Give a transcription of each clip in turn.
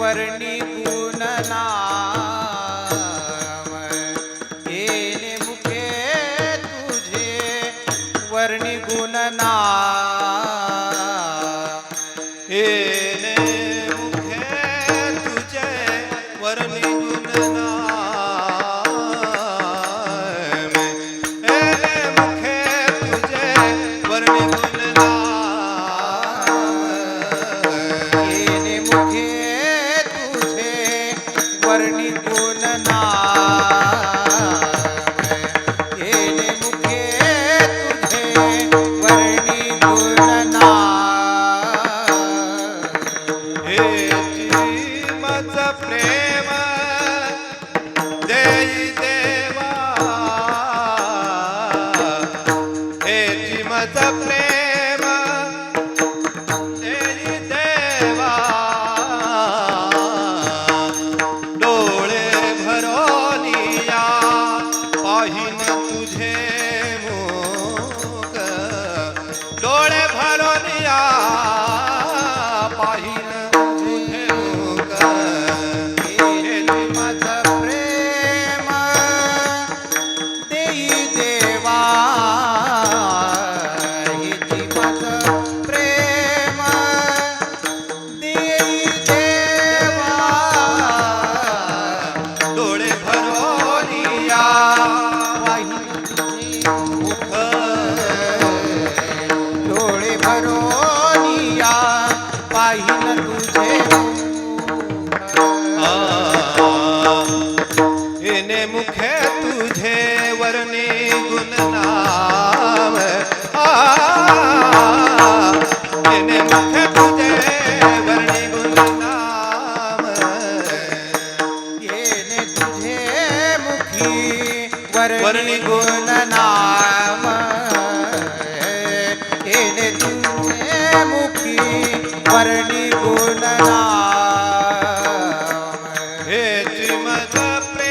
वर्णि पूनना घरोनिया पाही तुझे इने मुखे तुझे वरने गुण मद प्रे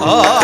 ઓ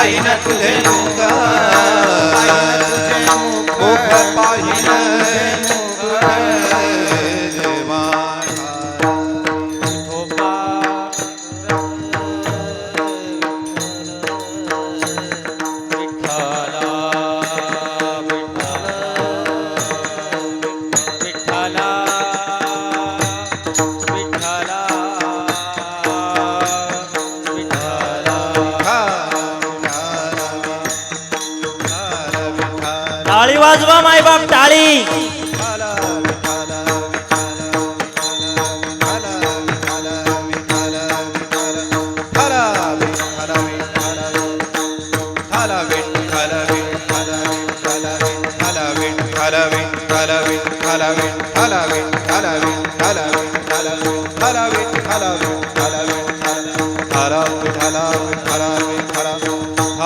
पाहिन तुझे मुख पाहिन માય બાપ તાળી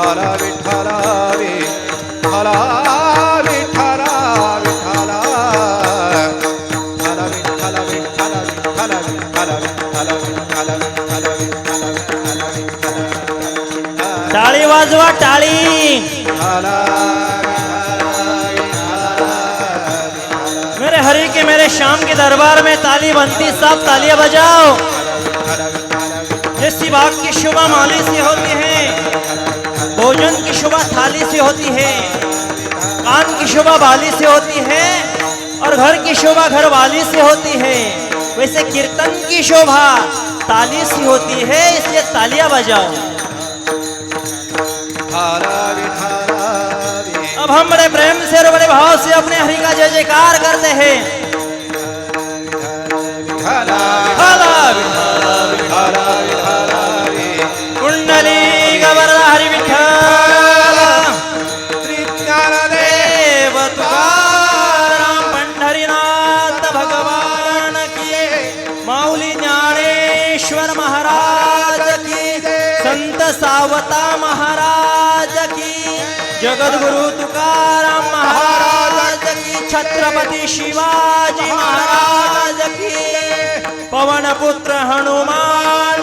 Hallelujah. हरि के मेरे शाम के दरबार में ताली बनती सब तालियाँ बजाओ। जिस बात की शुभ माली से होती है, भोजन की शुभ थाली से होती है कान की शोभा बाली से होती है, और घर की शोभा घर वाली से होती है। वैसे कीर्तन की शोभा ताली से होती है, इसलिए तालियाँ बजाओ। अब हम बड़े प्रेम से और बड़े भाव से अपने हरि का जय जयकार करते हैं कुंडली जगद्गुरु तुकाराम महाराज की छत्रपती शिवाजी महाराज की पवन पुत्र हनुमान